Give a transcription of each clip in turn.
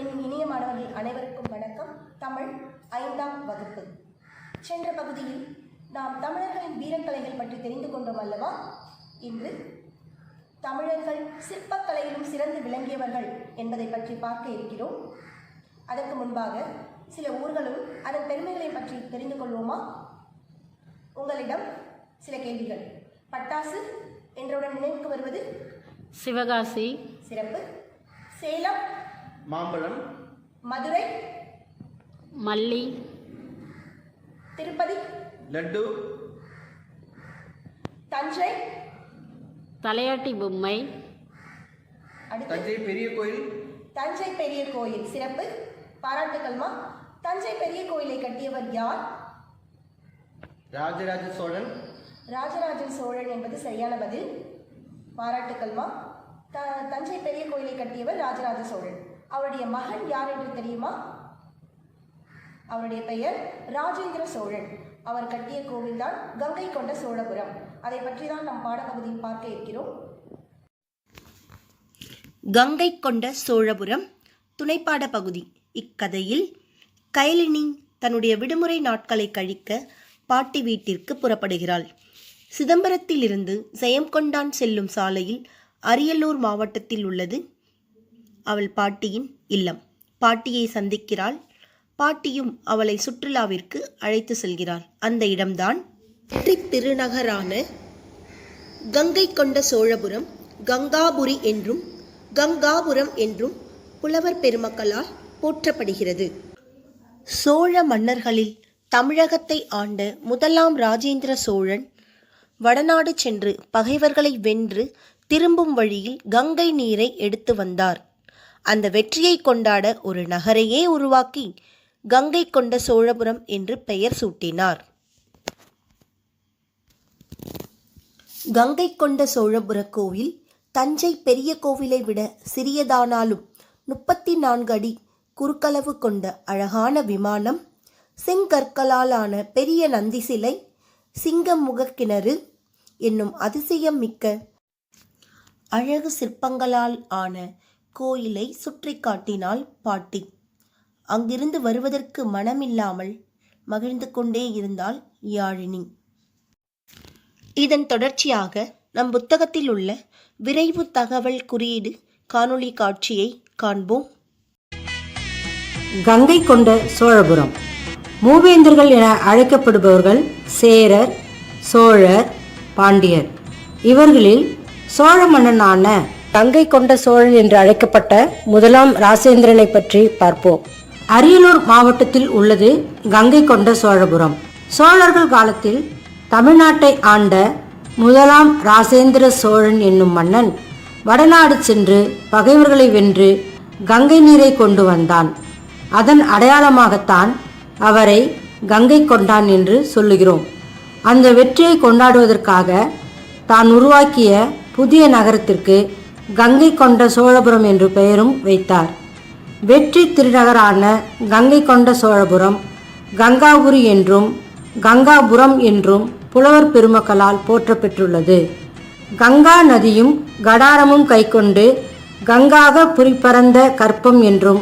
என் இனிய மாணவர்கள் அனைவருக்கும் வணக்கம். தமிழ் ஐந்தாம் வகுப்பு. சென்ற பகுதியில் நாம் தமிழர்களின் வீரக்கலைகள் பற்றி தெரிந்து கொண்டோம் அல்லவா? இன்று தமிழர்கள் சிற்பக்கலையிலும் சிறந்து விளங்கியவர்கள் என்பதை பற்றி பார்க்க இருக்கிறோம். அதற்கு முன்பாக சில ஊர்களும் அதன் பெருமைகளை பற்றி தெரிந்து கொள்வோமா? உங்களிடம் சில கேள்விகள். பட்டாசு என்றவுடன் நினைவுக்கு வருவது? சிவகாசி. சிறப்பு. சேலம் மாம்பழம். மதுரை. மல்லி. திருப்பதி. லட்டு. தஞ்சை. தலையாட்டி பொம்மை. அடுத்து தஞ்சை பெரிய கோயில். தஞ்சை பெரிய கோயில். சிறப்பு. பாராட்டுக்கள்மா தஞ்சை பெரிய கோயிலை கட்டியவர் யார்? ராஜராஜ சோழன். ராஜராஜன் சோழன் என்பது சரியான பதில். பாராட்டுக்கள்மா த தஞ்சை பெரிய கோயிலை கட்டியவர் ராஜராஜ சோழன். அவருடைய மகன் யார் என்று தெரியுமா? அவருடைய பெயர் ராஜேந்திர சோழன். அவர் கட்டிய கோவில்தான் கங்கை கொண்ட சோழபுரம். அதை பற்றி தான் நம் பாடப்பகுதியில் பார்க்க இருக்கிறோம். கங்கை கொண்ட சோழபுரம் துணைப்பாட பகுதி இக்கதையில் கைலினி தன்னுடைய விடுமுறை நாட்களை கழிக்க பாட்டி வீட்டிற்கு புறப்படுகிறாள். சிதம்பரத்திலிருந்து ஜெயம்கொண்டான் செல்லும் சாலையில் அரியலூர் மாவட்டத்தில் உள்ளது. அவள் பாட்டியின் இல்லம். பாட்டியை சந்திக்கிறாள். பாட்டியும் அவளை சுற்றுலாவிற்கு அழைத்து செல்கிறார். அந்த இடம்தான் வெற்றி திருநகரான கங்கை கொண்ட சோழபுரம் கங்காபுரி என்றும் கங்காபுரம் என்றும் புலவர் பெருமக்களால் போற்றப்படுகிறது. சோழ மன்னர்களில் தமிழகத்தை ஆண்ட முதலாம் ராஜேந்திர சோழன் வடநாடு சென்று பகைவர்களை வென்று திரும்பும் வழியில் கங்கை நீரை எடுத்து வந்தார். அந்த வெற்றியை கொண்டாட ஒரு நகரையே உருவாக்கி கங்கை கொண்ட சோழபுரம் என்று பெயர் சூட்டினார். கங்கை கொண்ட சோழபுர கோவில் தஞ்சை பெரிய கோவிலை விட சிறியதானாலும் முப்பத்தி நான்கு அடி குறுக்களவு கொண்ட அழகான விமானம் செங்கற்களாலான பெரிய நந்தி சிலை சிங்கம் முகக்கிணறு என்னும் அதிசயம் மிக்க அழகு சிற்பங்களால் ஆன கோயிலை சுற்றி காட்டினாள் பாட்டி. அங்கிருந்து வருவதற்கு மனமில்லாமல் மகிழ்ந்து கொண்டே இருந்தாள் யாழினி. இதன் தொடர்ச்சியாக நம் புத்தகத்தில் உள்ள விரைவு தகவல் குறியீடு காணொளி காட்சியை காண்போம். கங்கை கொண்ட சோழபுரம். மூவேந்தர்கள் என அழைக்கப்படுபவர்கள் சேரர் சோழர் பாண்டியர். இவர்களில் சோழ மன்னனான கங்கை கொண்ட சோழன் என்று அழைக்கப்பட்ட முதலாம் ராசேந்திரனை பற்றி பார்ப்போம். அரியலூர் மாவட்டத்தில் உள்ளது கங்கை கொண்ட சோழபுரம். சோழர்கள் காலத்தில் தமிழ்நாட்டை ஆண்ட முதலாம் ராசேந்திர சோழன் என்னும் மன்னன் வடநாடு சென்று பகைவர்களை வென்று கங்கை நீரை கொண்டு வந்தான். அதன் அடையாளமாகத்தான் அவரை கங்கை கொண்டான் என்று சொல்லுகிறோம். அந்த வெற்றியை கொண்டாடுவதற்காக தான் உருவாக்கிய புதிய நகரத்திற்கு கங்கை கொண்ட சோழபுரம் என்று பெயரும் வைத்தார். வெற்றி திருநகரான கங்கை கொண்ட சோழபுரம் கங்காபுரி என்றும் கங்காபுரம் என்றும் புலவர் பெருமக்களால் போற்றப்பெற்றுள்ளது. கங்கா நதியும் கடாரமும் கைக்கொண்டு கங்காக புரிபரந்த கற்பம் என்றும்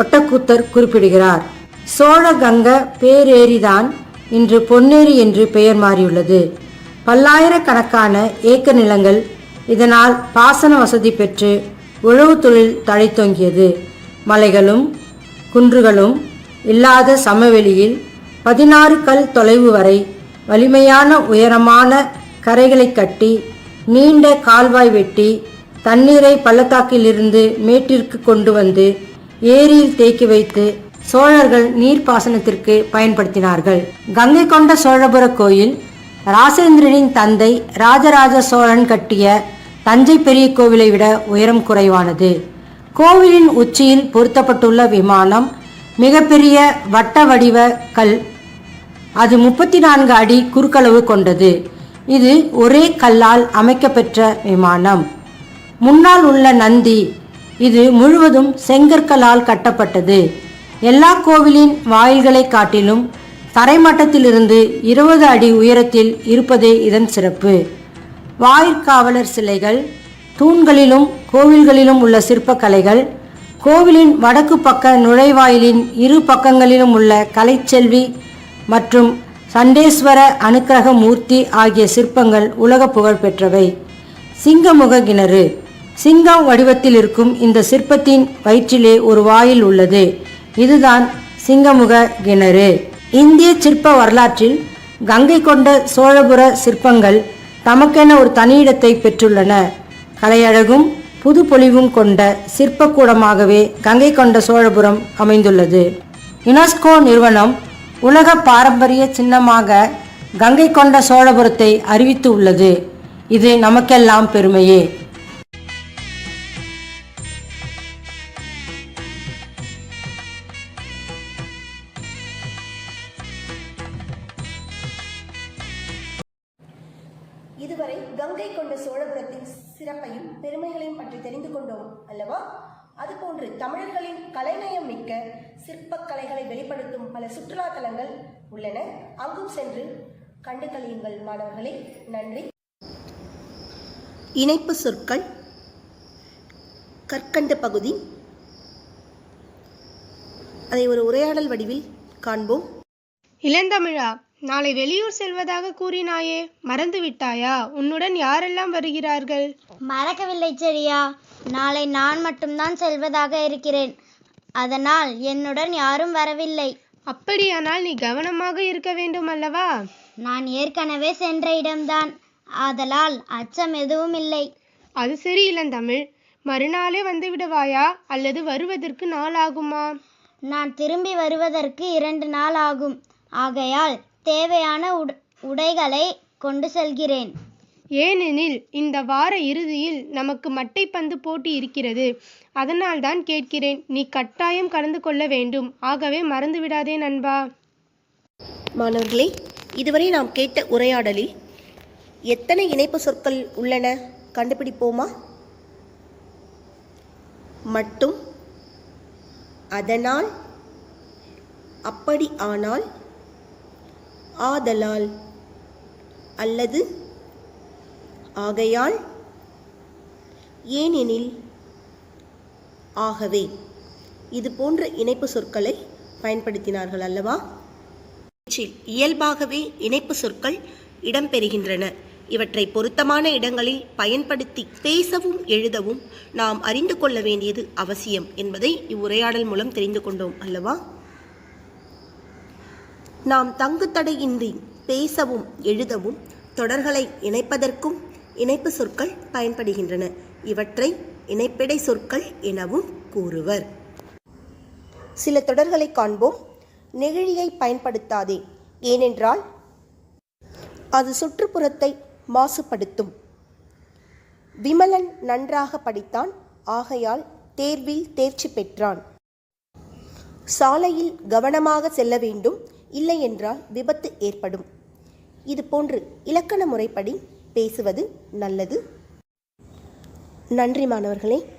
ஒட்டக்கூத்தர் குறிப்பிடுகிறார். சோழ கங்க பேரேரிதான் இன்று பொன்னேரி என்று பெயர் மாறியுள்ளது. பல்லாயிரக்கணக்கான ஏக்கர் நிலங்கள் இதனால் பாசன வசதி பெற்று உழவு தொழில் தழைத்தோங்கியது மலைகளும் குன்றுகளும் இல்லாத சமவெளியில் பதினாறு கல் தொலைவு வரை வலிமையான உயரமான கரைகளை கட்டி நீண்ட கால்வாய் வெட்டி தண்ணீரை பள்ளத்தாக்கிலிருந்து மேட்டிற்கு கொண்டு வந்து ஏரியில் தேக்கி வைத்து சோழர்கள் நீர்ப்பாசனத்திற்கு பயன்படுத்தினார்கள். கங்கை கொண்ட சோழபுர கோயில் ராசேந்திரனின் தந்தை ராஜராஜ சோழன் கட்டிய தஞ்சை பெரிய கோவிலை விட உயரம் குறைவானது. கோவிலின் உச்சியில் பொருத்தப்பட்டுள்ள விமானம் மிகப்பெரிய வட்ட வடிவ கல் அது முப்பத்தி நான்கு அடி குறுக்களவு கொண்டது. இது ஒரே கல்லால் அமைக்கப்பெற்ற விமானம். முன்னால் உள்ள நந்தி இது முழுவதும் செங்கற்களால் கட்டப்பட்டது. எல்லா கோவிலின் வாயில்களை காட்டிலும் தரைமட்டத்திலிருந்து இருபது அடி உயரத்தில் இருப்பதே இதன் சிறப்பு. வாயிற்காவலர் சிலைகள் தூண்களிலும் கோவில்களிலும் உள்ள சிற்பக்கலைகள் கோவிலின் வடக்கு பக்க நுழைவாயிலின் இரு பக்கங்களிலும் உள்ள கலைச்செல்வி மற்றும் சண்டேஸ்வர அனுக்கிரக மூர்த்தி ஆகிய சிற்பங்கள் உலக புகழ் பெற்றவை. சிங்கமுக கிணறு சிங்கம் வடிவத்தில் இருக்கும் இந்த சிற்பத்தின் வயிற்றிலே ஒரு வாயில் உள்ளது. இதுதான் சிங்கமுக கிணறு இந்திய சிற்ப வரலாற்றில் கங்கை கொண்ட சோழபுர சிற்பங்கள் தமக்கென ஒரு தனியிடத்தை பெற்றுள்ளன. கலையழகும் புதுப்பொலிவும் கொண்ட சிற்பக்கூடமாகவே கங்கை கொண்ட சோழபுரம் அமைந்துள்ளது. யுனெஸ்கோ நிறுவனம் உலக பாரம்பரிய சின்னமாக கங்கை கொண்ட சோழபுரத்தை அறிவித்து உள்ளது. இது நமக்கெல்லாம் பெருமையே. இதுவரை கங்கை கொண்ட சோழபுரத்தின் சிறப்பையும் பெருமைகளையும் பற்றி தெரிந்து கொண்டோம் அல்லவா? அதுபோன்று தமிழர்களின் கலைநயம் மிக்க சிற்பக்கலைகளை வெளிப்படுத்தும் பல சுற்றுலா தலங்கள் உள்ளன. அங்கும் சென்று கண்டு கழியுங்கள் மாணவர்களே. நன்றி. இணைப்பு சொற்கள் கற்கண்டு பகுதி. அதை ஒரு உரையாடல் வடிவில் காண்போம். இளந்தமிழா நாளை வெளியூர் செல்வதாக கூறினாயே மறந்து விட்டாயா உன்னுடன் யாரெல்லாம் வருகிறார்கள்? மறக்கவில்லை சரியா. நாளை நான் மட்டும்தான் செல்வதாக இருக்கிறேன். அதனால் என்னுடன் யாரும் வரவில்லை. அப்படியானால் நீ கவனமாக இருக்க வேண்டும் அல்லவா? நான் ஏற்கனவே சென்ற இடம்தான். ஆதலால் அச்சம் எதுவும் இல்லை. அது சரி இளந்தமிழ். மறுநாளே வந்து விடுவாயா அல்லது வருவதற்கு நாள் ஆகுமா நான் திரும்பி வருவதற்கு இரண்டு நாள் ஆகும். ஆகையால் தேவையான உட உடைகளை கொண்டு செல்கிறேன். ஏனெனில் இந்த வார இறுதியில் நமக்கு மட்டைப்பந்து போட்டி இருக்கிறது. அதனால் தான் கேட்கிறேன் நீ கட்டாயம் கலந்து கொள்ள வேண்டும். ஆகவே மறந்து விடாதே நண்பா. மாணவர்களே இதுவரை நாம் கேட்ட உரையாடலில் எத்தனை இணைப்பு சொற்கள் உள்ளன? கண்டுபிடிப்போமா? மட்டும். அதனால் அப்படி ஆனால் ஆதலால் அல்லது ஆகையால் ஏனெனில் ஆகவே இது போன்ற இணைப்பு சொற்களை பயன்படுத்தினார்கள் அல்லவா? இயல்பாகவே இணைப்பு சொற்கள் இடம்பெறுகின்றன. இவற்றை பொருத்தமான இடங்களில் பயன்படுத்தி பேசவும் எழுதவும் நாம் அறிந்து கொள்ள வேண்டியது அவசியம் என்பதை இவ்வுரையாடல் மூலம் தெரிந்து கொண்டோம் அல்லவா? நாம் தங்குத்தடையின்றி பேசவும் எழுதவும் தொடர்களை இணைப்பதற்கும் இணைப்பு சொற்கள் பயன்படுகின்றன. இவற்றை இணைப்பிடை சொற்கள் எனவும் கூறுவர். சில தொடர்களை காண்போம். நெகிழியை பயன்படுத்தாதே ஏனென்றால் அது சுற்றுப்புறத்தை மாசுபடுத்தும். விமலன் நன்றாக படித்தான் ஆகையால் தேர்வில் தேர்ச்சி பெற்றான். சாலையில் கவனமாக செல்ல வேண்டும். இல்லையென்றால் விபத்து ஏற்படும். இது போன்று இலக்கண முறைப்படி பேசுவது நல்லது. நன்றி மாணவர்களே.